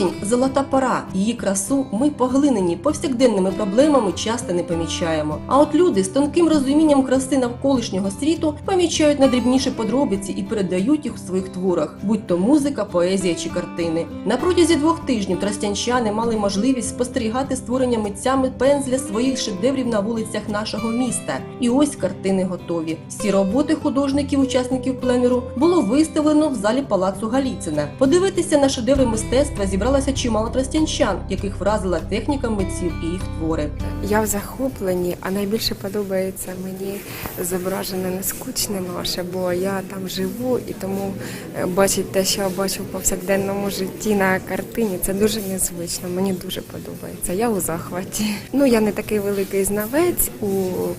Осінь золота пора. Її красу ми поглинені повсякденними проблемами часто не помічаємо. А от люди з тонким розумінням краси навколишнього світу помічають найдрібніші подробиці і передають їх у своїх творах, будь то музика, поезія чи картини. На протязі двох тижнів тростянчани мали можливість спостерігати створення митцями пензля своїх шедеврів на вулицях нашого міста. І ось картини готові. Всі роботи художників-учасників пленеру було виставлено в залі палацу Галіцина. Подивитися на шедеври мистецтва зібралося чимало тростянчан, яких вразила техніка митців і їх твори. Я в захопленні, а найбільше подобається мені зображене не скучне наше, бо я там живу і тому е, бачить те, що я бачу в повсякденному житті на картині, це дуже незвично. Мені дуже подобається. Я у захваті. Ну я не такий великий знавець у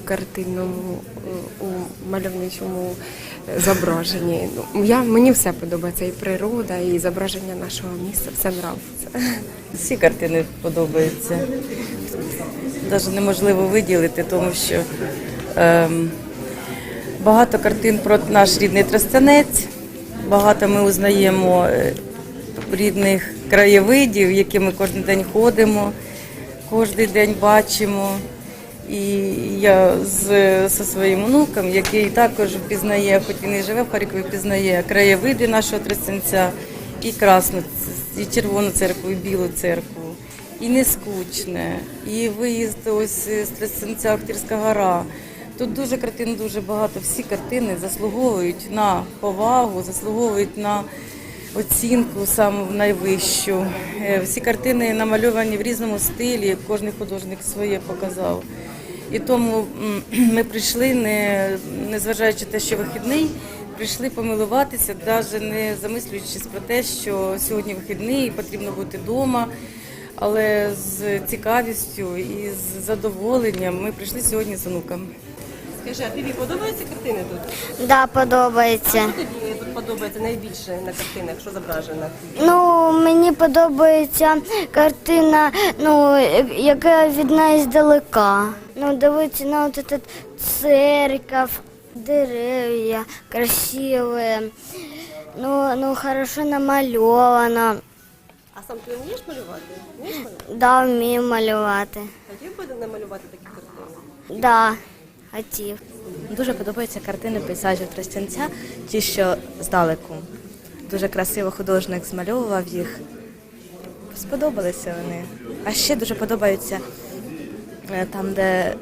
картинному, у мальовничому зображенні. Ну, я, мені все подобається, і природа, і зображення нашого міста. Все нравиться. Всі картини подобаються. Навіть неможливо виділити, тому що ем, багато картин про наш рідний Тростянець, багато ми узнаємо е, рідних краєвидів, які ми кожен день ходимо, кожен день бачимо. І я з, зі своїм онуком, який також впізнає, хоч він і живе в Харкові, впізнає краєвиди нашого Тростянця, і Красну, і Червону церкву, і Білу церкву, і Нескучне, і виїзд ось з Тростянця Охтирська гора. Тут дуже картин, дуже багато. Всі картини заслуговують на повагу, заслуговують на оцінку саму найвищу. Е, Всі картини намальовані в різному стилі, кожен художник своє показав. І тому ми прийшли, не, не зважаючи те, що вихідний, прийшли помилуватися, навіть не замислюючись про те, що сьогодні вихідний потрібно бути вдома. Але з цікавістю і з задоволенням ми прийшли сьогодні з онуком. Скажи, а тобі подобаються картини тут? Да, подобається. Що тобі тут подобається найбільше на картинах, що зображено? Ну, мені подобається картина, ну, яка відна іздалека. Ну, дивіться на от этот церковь, дерев'я, красиве. Ну, ну, хорошо намальовано. А сам ти вмієш малювати? Вмієш малювати? Да, вмію малювати. Хотів би намалювати такі картини? Да, хотів. Дуже подобаються картини пейзажів Тростянця, ті, що здалеку. Дуже красиво художник змальовував їх. Сподобалися вони. А ще дуже подобаються е, там, де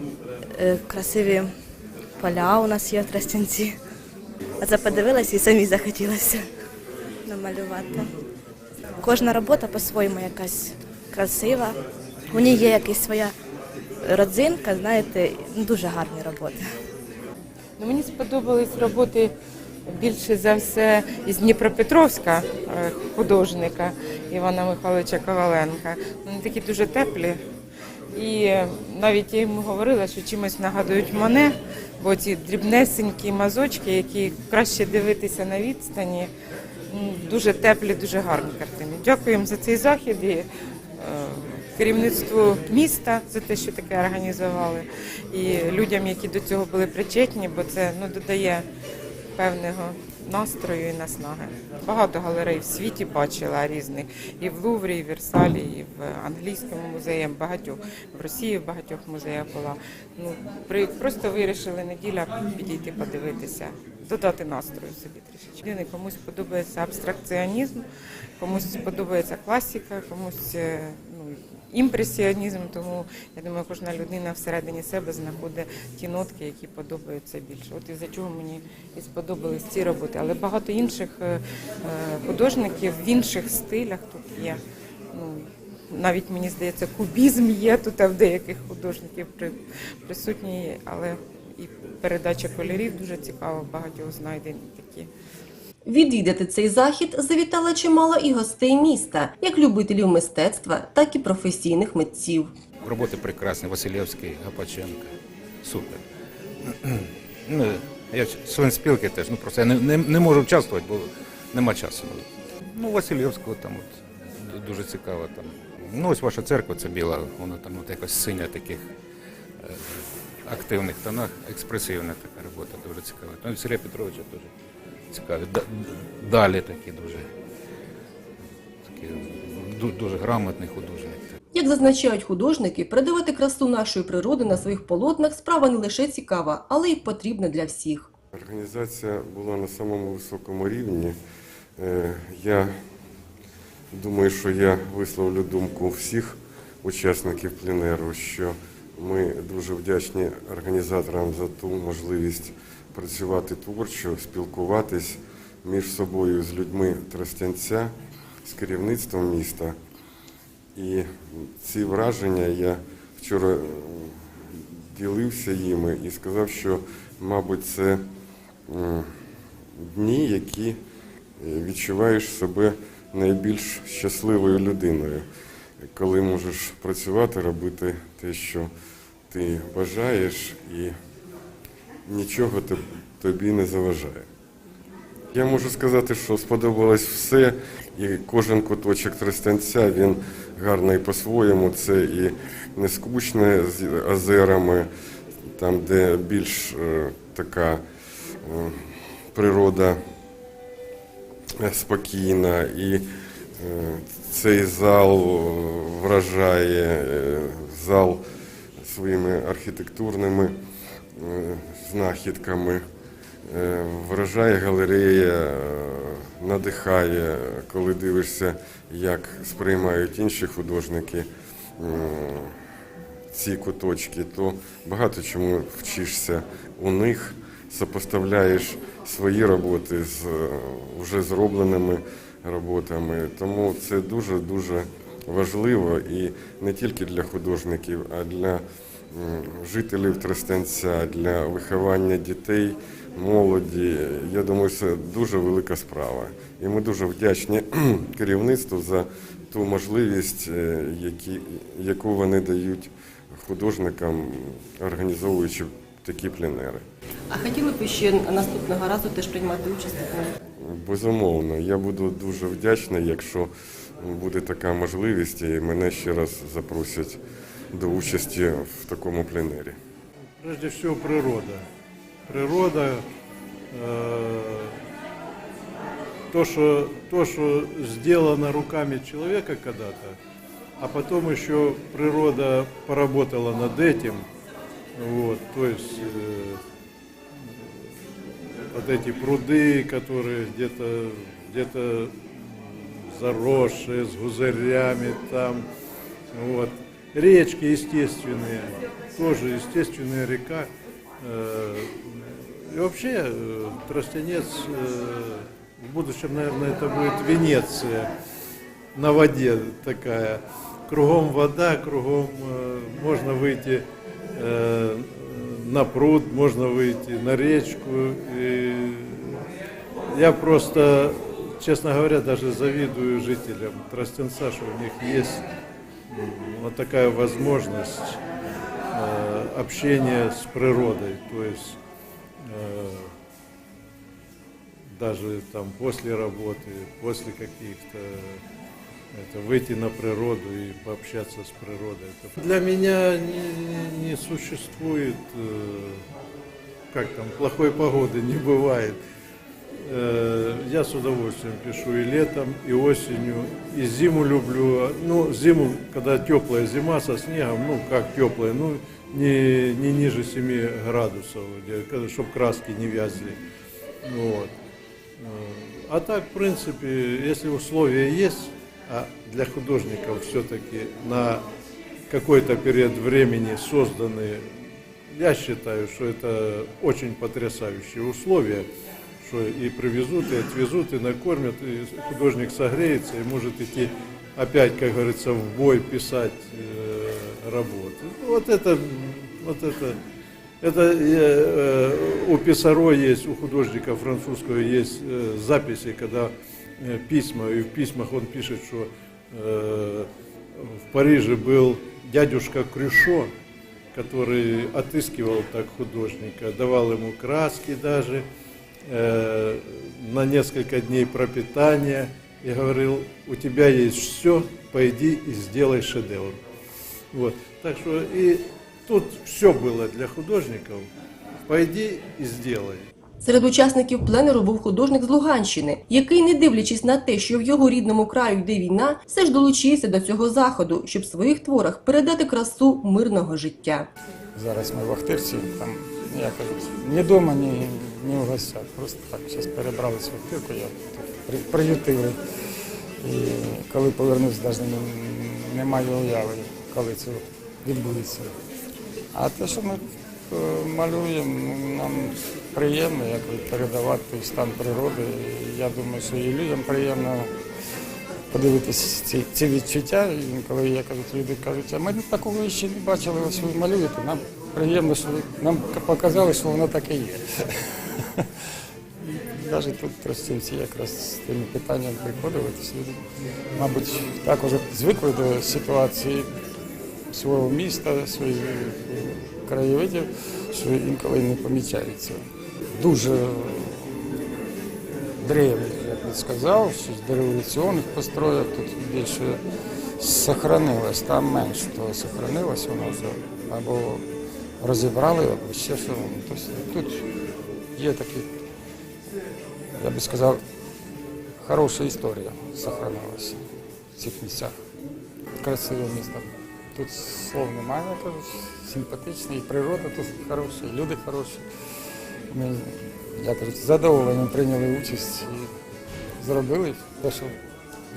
е, красиві поля у нас є в Тростянці. А це подивилася і самі захотілося намалювати. Кожна робота по-своєму якась красива. У ній є якась своя родзинка, знаєте, ну, дуже гарні роботи. Ну, мені сподобались роботи більше за все із Дніпропетровська е, художника Івана Михайловича Коваленка. Вони такі дуже теплі. І навіть я йому говорила, що чимось нагадують мене, бо ці дрібнесенькі мазочки, які краще дивитися на відстані, дуже теплі, дуже гарні картини. Дякуємо за цей захід і е, керівництву міста за те, що таке організували, і людям, які до цього були причетні, бо це ну, додає певного настрою і наснаги. Багато галерей в світі бачила різних і в Луврі, і в Версалі, і в англійському музеї, багатьох в Росії в багатьох музеях була. Ну при просто вирішили неділя підійти подивитися, додати настрою собі трішечки. Людини Комусь подобається абстракціонізм, комусь подобається класика, комусь е, ну, імпресіонізм. Тому я думаю, кожна людина всередині себе знаходить ті нотки, які подобаються більше. От із-за чого мені і сподобались ці роботи. Але багато інших е, е, художників в інших стилях тут є. Ну, навіть мені здається, кубізм є тут в деяких художників при- присутній, але і передача кольорів дуже цікава, багатьох знайдені такі. Відвідати цей захід завітало чимало і гостей міста, як любителів мистецтва, так і професійних митців. Роботи прекрасні, Васильівський, Гапаченко. Супер. Ну, я член спілки теж, ну просто я не, не, не можу участвувати, бо нема часу. Ну, Васильівського там от, дуже цікаво там. Ну, ось ваша церква, це біла, вона там от якось синя таких е, активних тонах, експресивна така робота, дуже цікава. Там Сергія Петровича теж цікаві. Далі такі дуже такі дуже грамотний художник. Як зазначають художники, передавати красу нашої природи на своїх полотнах справа не лише цікава, але й потрібна для всіх. Організація була на самому високому рівні. Е, Я думаю, що я висловлю думку всіх учасників пленеру, що ми дуже вдячні організаторам за ту можливість працювати творчо, спілкуватись між собою з людьми Тростянця, з керівництвом міста. І ці враження я вчора е, ділився їми і сказав, що, мабуть, це дні, які е, відчуваєш себе найбільш щасливою людиною, коли можеш працювати, робити те, що ти бажаєш, і нічого тобі не заважає. Я можу сказати, що сподобалось все, і кожен куточок Тростянця, він гарний по-своєму. Це і не скучне з озерами, там, де більш е, така е, природа е, спокійна, і цей зал вражає зал своїми архітектурними знахідками. Е, Вражає галерея, е, надихає, коли дивишся, як сприймають інші художники ці куточки, то багато чому вчишся у них, сопоставляєш свої роботи з е, вже зробленими роботами. Тому це дуже-дуже важливо і не тільки для художників, а для жителів Тростянця, для виховання дітей, молоді. Я думаю, це дуже велика справа. І ми дуже вдячні керівництву за ту можливість, е, яку вони дають художникам, організовуючи такі пленери. А хотіли б ще наступного разу теж приймати участь? Безумовно, я буду дуже вдячний, якщо буде така можливість, і мене ще раз запросять до участі в такому пленері. Прежде всего природа. Природа, э, то, что, то, что сделано руками человека когда-то, а потом еще природа поработала над этим. Вот, то есть э, вот эти пруды, которые где-то где-то заросшие, с гузырями там, вот. Речки естественные, тоже естественная река. Э, И вообще э, Тростянец, э, в будущем, наверное, это будет Венеция на воде такая. Кругом вода, кругом можно выйти на пруд, можно выйти на речку. И я просто, честно говоря, даже завидую жителям Тростянца, что у них есть вот такая возможность э, общения с природой. То есть э, даже там после работы, после каких-то это выйти на природу и пообщаться с природой. Это для меня не, не- существует, э, как там, плохой погоды не бывает. Э, Я с удовольствием пишу и летом, и осенью, и зиму люблю. Ну, зиму, когда теплая зима со снегом, ну, как теплая, ну, не, не ниже 7 градусов, чтобы краски не вязли. Вот. Э, А так, в принципе, если условия есть, а для художников все-таки на какой-то период времени созданы, я считаю, что это очень потрясающие условия, что и привезут, и отвезут, и накормят, и художник согреется, и может идти опять, как говорится, в бой писать э, работы. Вот это, вот это, это э, э, у Писаро есть, у художника французского есть э, записи, когда э, письма, и в письмах он пишет, что э, в Париже был дядюшка Крюшо, который отыскивал так художника, давал ему краски даже, э, на несколько дней пропитания и говорил, у тебя есть все, пойди и сделай шедевр. Вот. Так что и тут все было для художников. Пойди и сделай. Серед учасників пленеру був художник з Луганщини, який, не дивлячись на те, що в його рідному краю йде війна, все ж долучився до цього заходу, щоб в своїх творах передати красу мирного життя. Зараз ми в Ахтирці, там, я кажу, ні вдома, ні, ні в гостях. Просто так зараз перебралися в Ахтирку, я приютили. І коли повернусь, навіть не, не маю уяви, коли це відбудеться. А те, що ми е, малюємо, ну, нам приємно якби, передавати стан природи. Я думаю, що і людям приємно подивитися ці, ці відчуття. І коли я кажу, люди кажуть, а ми такого ще не бачили, ось ви малюєте. Нам приємно, що нам показали, що воно таке є. Навіть тут тростівці якраз з тими питаннями приходили, люди, мабуть, також звикли до ситуації свого міста, своїх е, краєвидів, що інколи не помічається. Дуже древніх, я б сказав, з дореволюційних построїв тут більше сохранилось, там менше того сохранилось, воно вже або розібрали, або ще що. Тобто тут є такі, я би сказав, хороша історія сохранилася в цих місцях. Красиве місто. Тут слов немає, я симпатичне, і природа тут хороша, і люди хороші. Ми, я кажу, з задоволенням прийняли участь і зробили те, що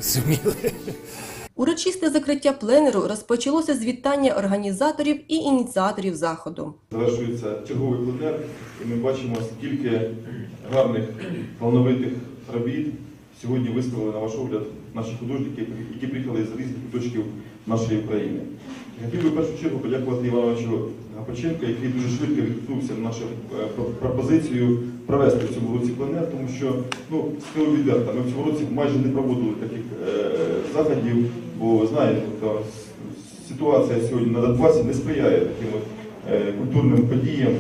зуміли. Урочисте закриття пленеру розпочалося з вітання організаторів і ініціаторів заходу. Завершується черговий пленер, і ми бачимо, скільки гарних талановитих робіт сьогодні виставили на ваш огляд наші художники, які приїхали з різних куточків нашої України. Хотів би в першу чергу подякувати Івановичу Гапаченко, який дуже швидко відгукнувся на нашу е, пропозицію провести в цьому році пленер, тому що ну, скажу відверто, ми в цьому році майже не проводили таких е, заходів, бо знаєте, така ситуація сьогодні на Донбасі не сприяє таким от, е, культурним подіям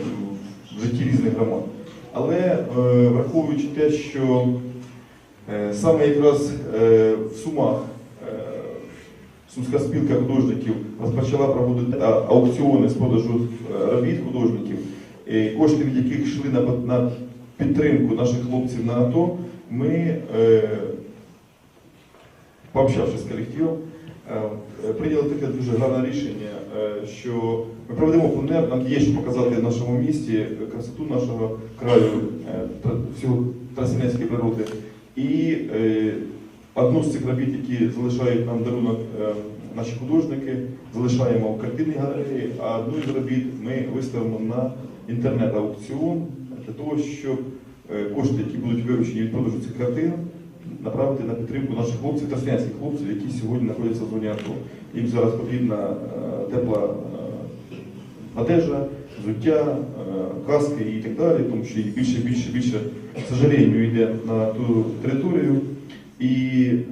в житті різних громад. Але е, враховуючи те, що е, саме якраз в Сумах Сумська спілка художників розпочала проводити аукціони з продажу робіт художників, кошти від яких йшли на, підтримку наших хлопців на АТО, ми, пообщавшись з колективом, прийняли таке дуже гарне рішення, е, що ми проведемо пленер, нам є що показати нашому місті красоту нашого краю, е, всього трасінецької природи. І е, одну з цих робіт, які залишають нам дарунок е, наші художники, залишаємо в картинній галереї, а одну із робіт ми виставимо на інтернет-аукціон для того, щоб е, кошти, які будуть виручені від продажу цих картин, направити на підтримку наших хлопців, тростянських хлопців, які сьогодні знаходяться в зоні АТО. Їм зараз потрібна е, тепла е, одежа, взуття, е, каски і так далі, тому що їх більше, більше, більше, сожалению, йде на ту територію. І е,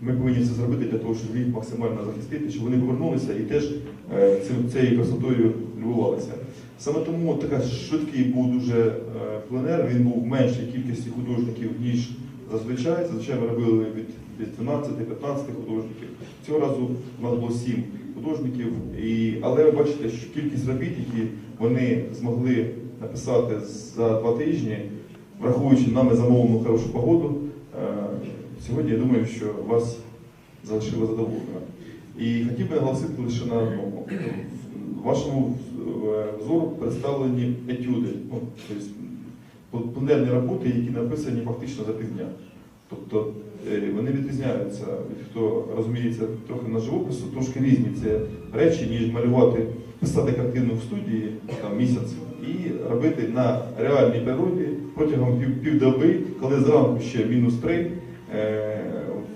ми повинні це зробити для того, щоб їх максимально захистити, щоб вони повернулися і теж е, цією красотою любувалися. Саме тому така швидкий був дуже е, пленер, він був меншій кількості художників, ніж зазвичай. Зазвичай ми робили від від 12-15 художників. Цього разу у нас було 7 художників. І, але ви бачите, що кількість робіт, які вони змогли написати за два тижні, враховуючи нами замовлену хорошу погоду, е, сьогодні я думаю, що вас залишило задоволено. І хотів би наголосити лише на одному. В вашому е, взору представлені етюди, ну, тобто пленерні роботи, які написані фактично за півдня. Тобто е, вони відрізняються, від хто розуміється трохи на живопису, трошки різні це речі, ніж малювати, писати картину в студії там, місяць і робити на реальній природі протягом пів, півдоби, коли зранку ще мінус три, е,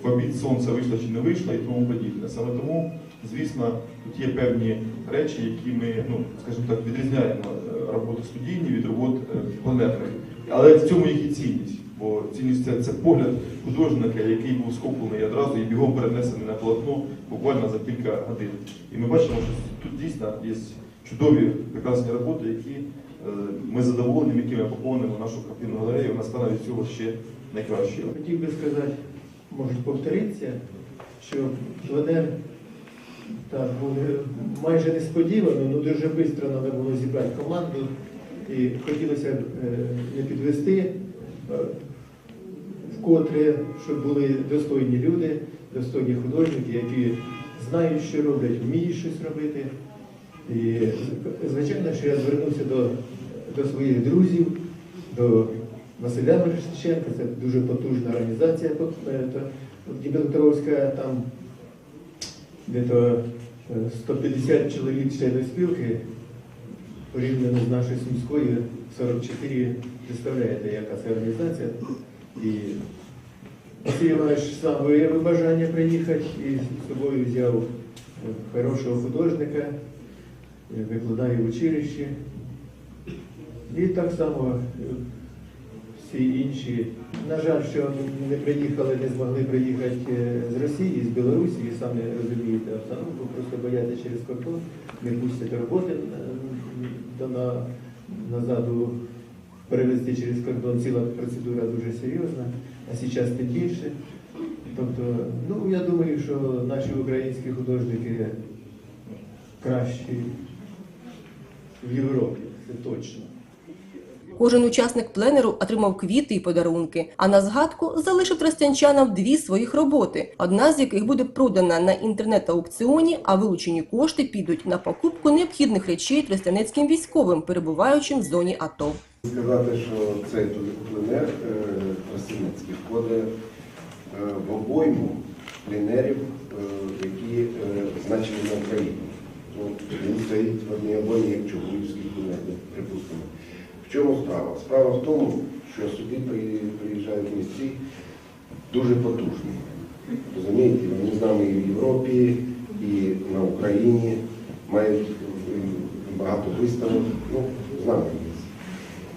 в обід сонце вийшло чи не вийшло і тому подібне. Саме тому, звісно, тут є певні речі, які ми, ну, скажімо так, відрізняємо е, роботи студійні від робот е, пленерних. Але в цьому їх і цінність. Бо цінність це, це погляд художника, який був схоплений одразу і бігом перенесений на полотно буквально за кілька годин. І ми бачимо, що тут дійсно є чудові прекрасні роботи, які е, ми задоволені, якими поповнимо нашу картинну галерею. Вона стане від цього ще найкращою. Хотів би сказати, може повторитися, що пленер так, майже несподівано, але дуже швидко треба було зібрати команду І хотілося е, не підвести е, вкотре, щоб були достойні люди, достойні художники, які знають, що роблять, вміють щось робити. І звичайно, що я звернувся до, до своїх друзів, до Василя Мирошниченка, це дуже потужна організація е, Дніпропетровська, там де-то е, 150 чоловік членів спілки, порівняно з нашою сумською 44, представляєте, яка це організація. І Василь Іванович сам виявив бажання приїхати і з собою взяв е, хорошого художника, е, викладає в училищі. І так само е, всі інші. На жаль, що не приїхали, не змогли приїхати е, з Росії, з Білорусі, і самі розумієте обстановку, просто бояться через кордон, не пустять роботи е, на, назад у- перевезти через кордон. Ціла процедура дуже серйозна, а зараз тим більше. Тобто, ну я думаю, що наші українські художники кращі в Європі, це точно. Кожен учасник пленеру отримав квіти і подарунки, а на згадку залишив тростянчанам дві своїх роботи, одна з яких буде продана на інтернет-аукціоні, а вилучені кошти підуть на покупку необхідних речей тростянецьким військовим, перебуваючим в зоні АТО. Сказати, що цей пленер е, Тростянецький входить е, в обойму пленерів, е, які е, значені на Україні. Він стоїть в одній обоймі, як Чугуївський пленер, припустимо. В чому справа? Справа в тому, що сюди приїжджають місці дуже потужні. Розумієте, вони з нами і в Європі, і на Україні мають е, багато виставок, ну, з нами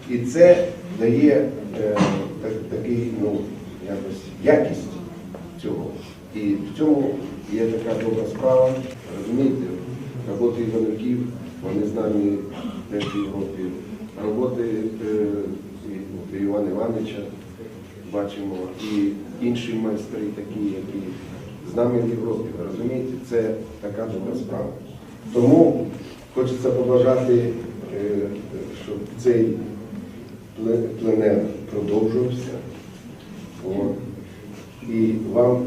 є. І це дає е, так, такий, ну, якось якість цього. І в цьому є така добра справа. Розумієте, роботи Іванюків, вони з нами теж в Європі. Роботи е, і- от Івана Івановича бачимо, і інші майстри такі, які з нами в Європі. Розумієте, це така добра справа. Тому хочеться побажати, е, щоб цей пленер продовжувався. І вам